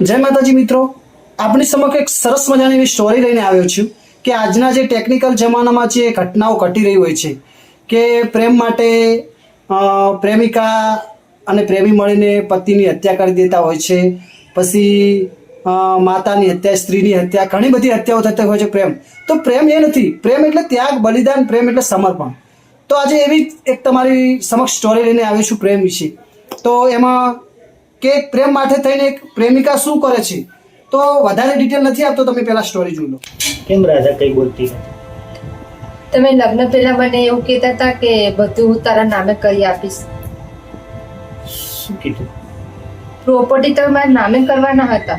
જય માતાજી મિત્રો. આપણી સમક્ષ એક સરસ મજાની એવી સ્ટોરી લઈને આવ્યો છું કે આજના જે ટેકનિકલ જમાનામાં જે ઘટનાઓ ઘટી રહી હોય છે, કે પ્રેમ માટે પ્રેમિકા અને પ્રેમી મળીને પતિની હત્યા કરી દેતા હોય છે, પછી માતાની હત્યા, સ્ત્રીની હત્યા, ઘણી બધી હત્યાઓ થતી હોય છે પ્રેમ. તો પ્રેમ એ નથી. પ્રેમ એટલે ત્યાગ, બલિદાન, પ્રેમ એટલે સમર્પણ. તો આજે એવી એક તમારી સમક્ષ સ્ટોરી લઈને આવી છું પ્રેમ વિશે. તો એમાં કે પ્રેમ માટે થઈને એક પ્રેમિકા શું કરે છે? તો વધારે ડિટેલ નથી આપતો તમે પહેલા સ્ટોરી જોઈ લો. કેમ રાધા કઈ બોલતી તમે લગ્ન પહેલા મને એવું કહેતા હતા કે બધું હું તારા નામે કરી આપીશ. શું કીધું? પ્રોપર્ટી તમે મારા નામે કરવાના હતા.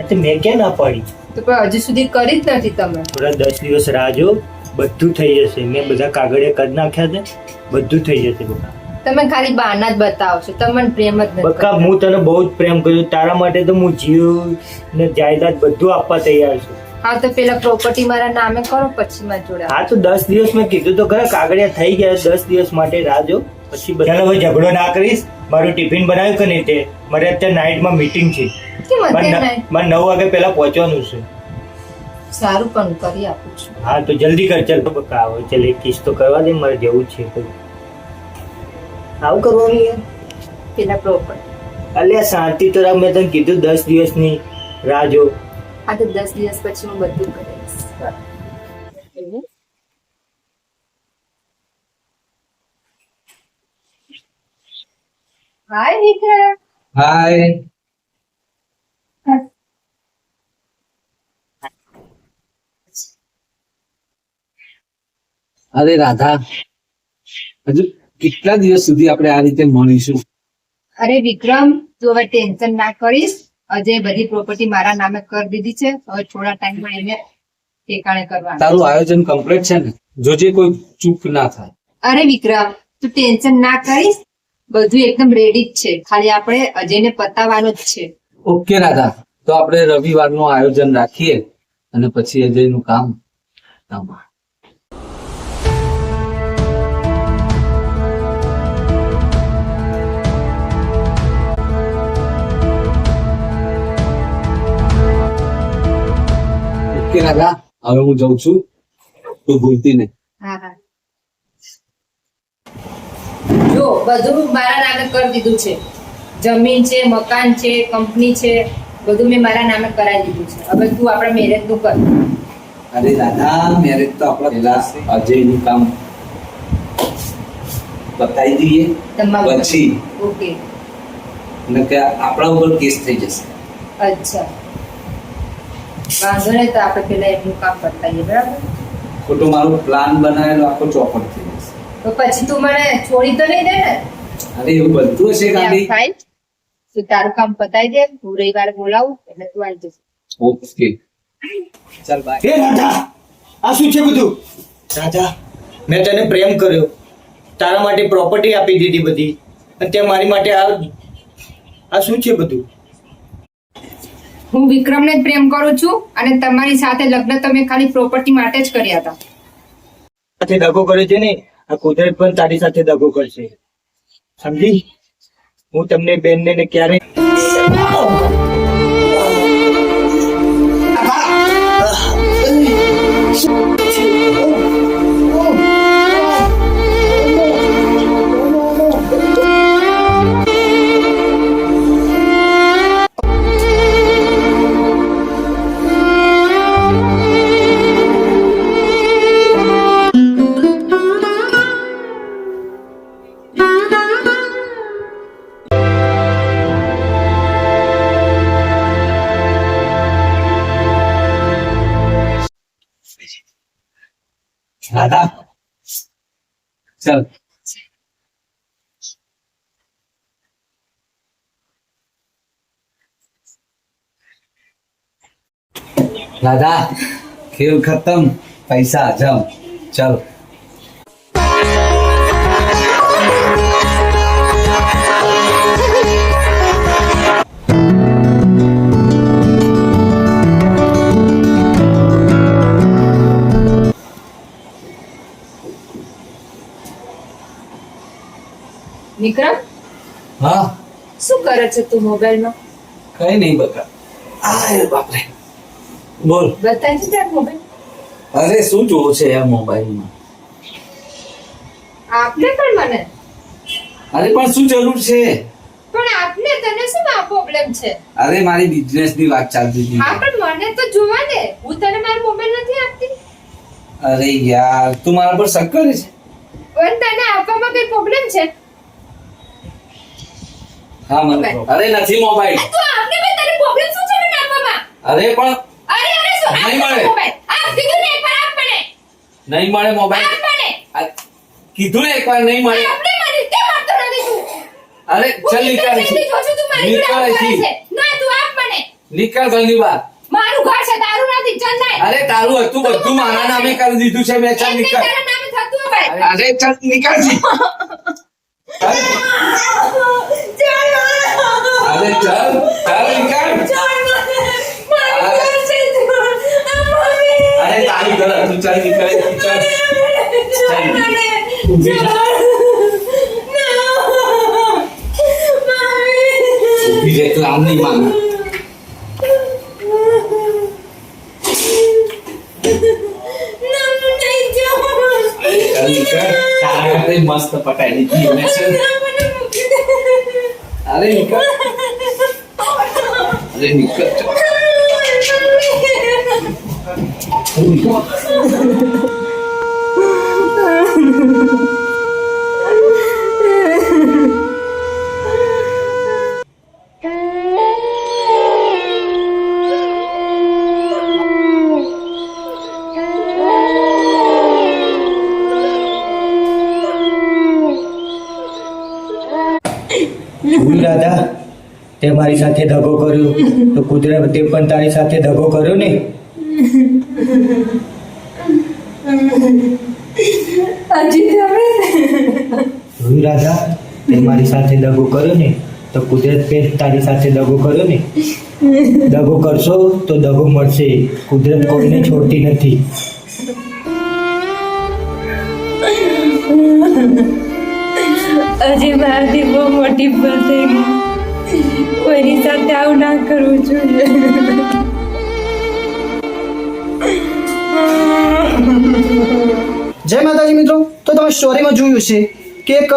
એટલે મેં ક્યાં ના પાડી? તો પણ હજી સુધી કરી જ નથી તમે. થોડા દસ દિવસ રાહ જો બધું થઈ જશે. મેં બધા કાગળિયા કદ નાખ્યા છે બધું થઈ જશે. બકા તમે ખાલી બહાના જ બતાવો છો. તમે મને પ્રેમ જ નથી બકા હું તને બહુ જ પ્રેમ કર્યું તારા માટે તો હું જીવ ને જાયદાદ બધું આપવા તૈયાર છું. હા તો પેલા પ્રોપર્ટી મારા નામે કરો પછી મારા જોડે હા તો દસ દિવસ મેં કીધું તો ખરા કાગળિયા થઈ ગયા. દસ દિવસ માટે રાહ જો. પછી બધા હવે ઝઘડો ના કરીશ. મારું ટિફિન બનાવ્યું કે નહીં તે? મારે અત્યારે નાઇટમાં મીટિંગ છે. મારે નવ વાગે પહેલા પહોંચવાનું છે. સારું પણ કરી આપું છું. હા તો જલ્દી કર. ચાલ બકા આવો ચાલ એક કિસ તો કરવા દે. મારે જવું છે આવું કરવાનું પેલા પ્રોપર અલ્યા શાંતિ તો રાખ મેં તને કીધું દસ દિવસની રાહ જો. આ તો દસ દિવસ પછી હું બધું કરીશ? હાય દીકરા હાય અરે રાધા. હજુ કેટલા દિવસ સુધી આપણે આ રીતે મળીશું? અરે વિક્રમ તું હવે ટેન્શન ના કરીશ. અજય બધી પ્રોપર્ટી મારા નામે કરી દીધી છે. હવે થોડા ટાઈમમાં એને ઠેકાણે કરવા તારું આયોજન કમ્પ્લીટ છે ને? જોજે કોઈ ચૂક ના થાય. અરે વિક્રમ તું ટેન્શન ના કરીશ. બધું એકદમ રેડી જ છે. ખાલી આપણે અજયને પતાવવાનું જ છે. ઓકે રાધા. તો આપણે રવિવારનું આયોજન રાખીએ અને પછી અજયનું કામ તમા ઓકે રાધા હવે હું જઉં છું. તું ભૂલતી નહીં. જો બધું મારા નામે કરી દીધું છે. જમીન છે મકાન છે કંપની છે બધું મેં મારા નામે કરાવી દીધું છે. હવે તું આપણે મેરેજનું કર. અરે દાદા મેરેજ તો આપણે પેલા અજયનું કામ બતાવી દઈએ. પછી. ઓકે. ને આપણા ઉપર કેસ થઈ જશે. અચ્છા. વાંધો નહીં તો આપણે પેલા એમનું કામ પતાવીએ બરાબર? ખોટો મારો પ્લાન બનાવેલો આખો ચોપટ થઈ જશે. તો પછી તું મને છોડી તો નહીં દે ને? અરે એવું બનતું હશે ગાંધી ફાઇન તું તારું કામ પતાવી દે હું રવિવારે બોલાવું એટલે તું આવી જશે ઓકે ચાલ બાય એ રાધા આ શું છે બધું? રાધા મેં તને પ્રેમ કર્યો. તારા માટે પ્રોપર્ટી આપી દીધી બધી. અને તે મારી માટે આ આ શું છે બધું? હું વિક્રમને જ પ્રેમ કરું છું અને તમારી સાથે લગ્ન તમે ખાલી પ્રોપર્ટી માટે જ કર્યા હતા. સાથે દગો કરે છે ને, આ કુદરત પણ તારી સાથે દગો કરશે. સમજી? હું તમને બેનને ને ક્યારે ચાલ. દાદા ખેલ ખતમ પૈસા જમ. ચાલ. વિક્રમ? હા? શું કરે છે તું મોબાઈલમાં? કઈ નહીં બકા. આય બાપરે. બોલ. બતાવજો ત્યાં મોબાઈલ? અરે શું જોવું છે આ મોબાઈલમાં? આપને પણ મને? અરે પણ શું જરૂર છે? પણ આપને તને શું આ પ્રોબ્લેમ છે? અરે મારી બિઝનેસની વાત ચાલતી હતી. હા પણ મને તો જોવા દે. હું તને મારો મોબાઈલ નથી આપતી. અરે યાર તું મારા પર શક કરે છે? પણ તને આપવામાં કઈ પ્રોબ્લેમ છે? હા મને અરે નથી મોબાઈલ. આ આપને પણ તને પ્રોબ્લેમ શું છે મને અરે પણ અરે અરે શું? નહીં મળે. મોબાઈલ. કીધું ને એકવાર આપ મને. નહીં મળે મોબાઈલ? આપ કીધું ને એકવાર નહીં મળે? આપને મને કેમ આપતો નથી તું અરે ચલ નીકળ નીકળ. છે. ના તું આપ મને. નીકળ ઘરની બહાર મારું ઘર છે તારું નથી ચલ નહીં અરે તારું હતું બધું મારા નામે કરી દીધું છે મેં ચાલ નીકળ. અરે ચલ નીકળ ઊભી રહે તું આમ નહીં માંગ ચાલ નીકળ તારા ઘરે મસ્ત પટાઈ દીધી મેં છે ને. અરે નીકળ અરે નીકળ ચાલ. હતા તે મારી સાથે દગો કર્યો. તો કુદરતે પણ તારી સાથે દગો કર્યો ને? દાદા તે મારી સાથે દગો કર્યો ને? તો કુદરત પે તારી સાથે દગો કર્યો ને? દગો કરશો તો દગો મળશે. કુદરત કોઈને છોડતી નથી. હજી મારાથી બહુ મોટી ભૂલ થઈ ગઈ કોઈની સાથે આવું ના કરવું જોઈએ. જય માતાજી મિત્રો, તો તમે સ્ટોરીમાં જોયું છે કે એક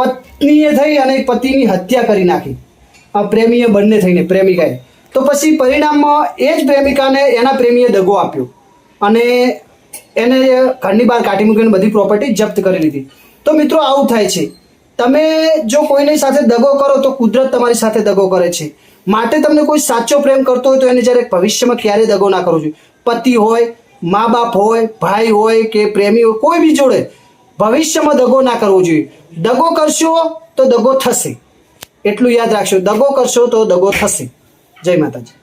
પત્નીએ થઈ અને પતિની હત્યા કરી નાખી. આ પ્રેમીએ બંને થઈને, પ્રેમિકાએ. તો પછી પરિણામમાં એ જ પ્રેમિકાને એના પ્રેમીએ દગો આપ્યો. અને એને ઘરની બહાર કાઢી મૂકીને બધી પ્રોપર્ટી જપ્ત કરી લીધી. તો મિત્રો આવું થાય છે. તમે જો કોઈની સાથે દગો કરો તો કુદરત તમારી સાથે દગો કરે છે. માટે તમને કોઈ સાચો પ્રેમ કરતો હોય તો એને જ્યારે ભવિષ્યમાં ક્યારેય દગો ના કરવો જોઈએ પતિ હોય મા બાપ હોય, ભાઈ હોય કે પ્રેમી હોય, કોઈ બી જોડે ભવિષ્યમાં દગો ના કરવો જોઈએ. દગો કરશો તો દગો થશે. એટલું યાદ રાખશો દગો કરશો તો દગો થશે. જય માતાજી.